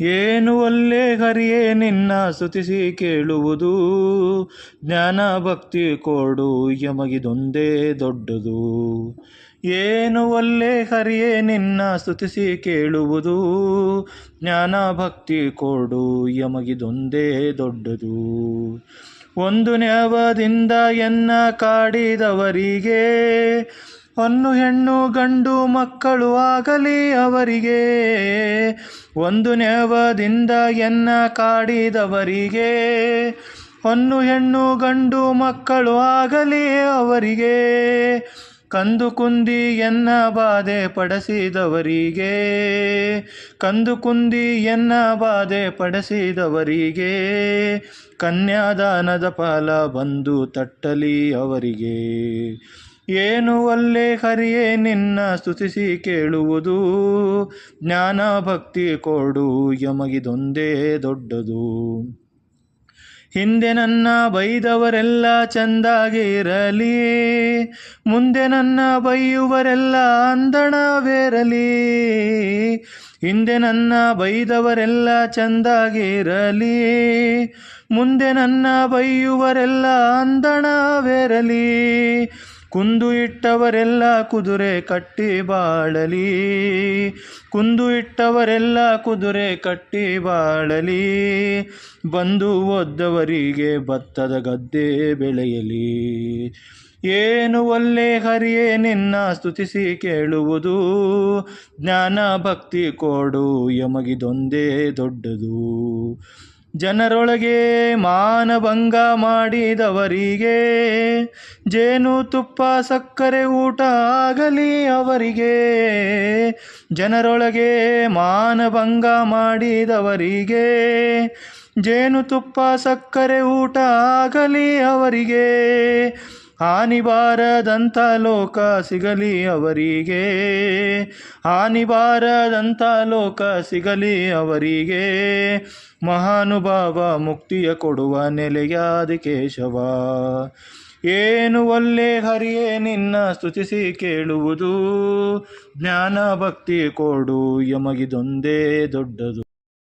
ಏನು ಅಲ್ಲೇ ಹರಿಯೇ ನಿನ್ನ ಸ್ತುತಿಸಿ ಕೇಳುವುದು? ಜ್ಞಾನ ಭಕ್ತಿ ಕೊಡು, ಯಮಗಿದೊಂದೇ ದೊಡ್ಡದು. ಏನು ಅಲ್ಲೇ ಹರಿಯೇ ನಿನ್ನ ಸ್ತುತಿಸಿ ಕೇಳುವುದು? ಜ್ಞಾನ ಭಕ್ತಿ ಕೊಡು, ಯಮಗಿದೊಂದೇ ದೊಡ್ಡದು. ಒಂದು ನ್ಯಾವದಿಂದ ಎನ್ನ ಕಾಡಿದವರಿಗೆ ಹೊನ್ನು ಹೆಣ್ಣು ಗಂಡು ಮಕ್ಕಳು ಆಗಲಿ ಅವರಿಗೆ. ಒಂದು ನೆವದಿಂದ ಎನ್ನ ಕಾಡಿದವರಿಗೆ. ಹೊನ್ನು ಹೆಣ್ಣು ಗಂಡು ಮಕ್ಕಳು ಆಗಲಿ ಅವರಿಗೆ. ಕಂದು ಕುಂದಿ ಎನ್ನ ಬಾಧೆ ಪಡಿಸಿದವರಿಗೆ. ಕಂದು ಕುಂದಿ ಎನ್ನ ಬಾಧೆ ಪಡಿಸಿದವರಿಗೆ. ಕನ್ಯಾದಾನದ ಫಲ ಬಂದು ತಟ್ಟಲಿ ಅವರಿಗೆ. ಏನು ಅಲ್ಲೇ ಹರಿಯೇ ನಿನ್ನ ಸ್ತುತಿಸಿ ಕೇಳುವುದು? ಜ್ಞಾನ ಭಕ್ತಿ ಕೊಡು, ಯಮಗಿದೊಂದೇ ದೊಡ್ಡದು. ಹಿಂದೆ ನನ್ನ ಬೈದವರೆಲ್ಲ ಚಂದಾಗಿರಲಿ ಮುಂದೆ ನನ್ನ ಬೈಯುವರೆಲ್ಲ ಅಂದಣವೇರಲಿ. ಹಿಂದೆ ನನ್ನ ಬೈದವರೆಲ್ಲ ಚಂದಾಗಿರಲಿ ಮುಂದೆ ನನ್ನ ಬೈಯುವರೆಲ್ಲ ಅಂದಣವೇರಲಿ. ಕುಂದು ಇಟ್ಟವರೆಲ್ಲ ಕುದುರೆ ಕಟ್ಟಿ ಬಾಳಲಿ. ಕುಂದು ಇಟ್ಟವರೆಲ್ಲ ಕುದುರೆ ಕಟ್ಟಿ ಬಾಳಲಿ. ಬಂದು ಒದ್ದವರಿಗೆ ಭತ್ತದ ಗದ್ದೆ ಬೆಳೆಯಲಿ. ಏನು ಒಲ್ಲೆ ಹರಿಯೇ ನಿನ್ನ ಸ್ತುತಿಸಿ ಕೇಳುವುದು. ಜ್ಞಾನ ಭಕ್ತಿ ಕೊಡು, ಯಮಗಿದೊಂದೇ ದೊಡ್ಡದು. ಜನರೊಳಗೆ ಮಾನಭಂಗ ಮಾಡಿದವರಿಗೆ, ಜೇನು ತುಪ್ಪ ಸಕ್ಕರೆ ಊಟ ಆಗಲಿ ಅವರಿಗೆ, ಜನರೊಳಗೆ ಮಾನಭಂಗ ಮಾಡಿದವರಿಗೆ, ಜೇನು ತುಪ್ಪ ಸಕ್ಕರೆ ಊಟ ಆಗಲಿ ಅವರಿಗೆ ಹಾನಿ ಬಾರದಂಥ ಲೋಕ ಸಿಗಲಿ ಅವರಿಗೆ ಹಾನಿ ಬಾರದಂಥ ಲೋಕ ಸಿಗಲಿ ಅವರಿಗೆ. ಮಹಾನುಭಾವ ಮುಕ್ತಿಯ ಕೊಡುವ ನೆಲೆಯಾದ ಕೇಶವ. ಏನು ಒಲ್ಲೆ ಹರಿಯೇ ನಿನ್ನ ಸ್ತುತಿಸಿ ಕೇಳುವುದು. ಜ್ಞಾನ ಭಕ್ತಿ ಕೊಡು, ಯಮಗಿದೊಂದೇ ದೊಡ್ಡದು.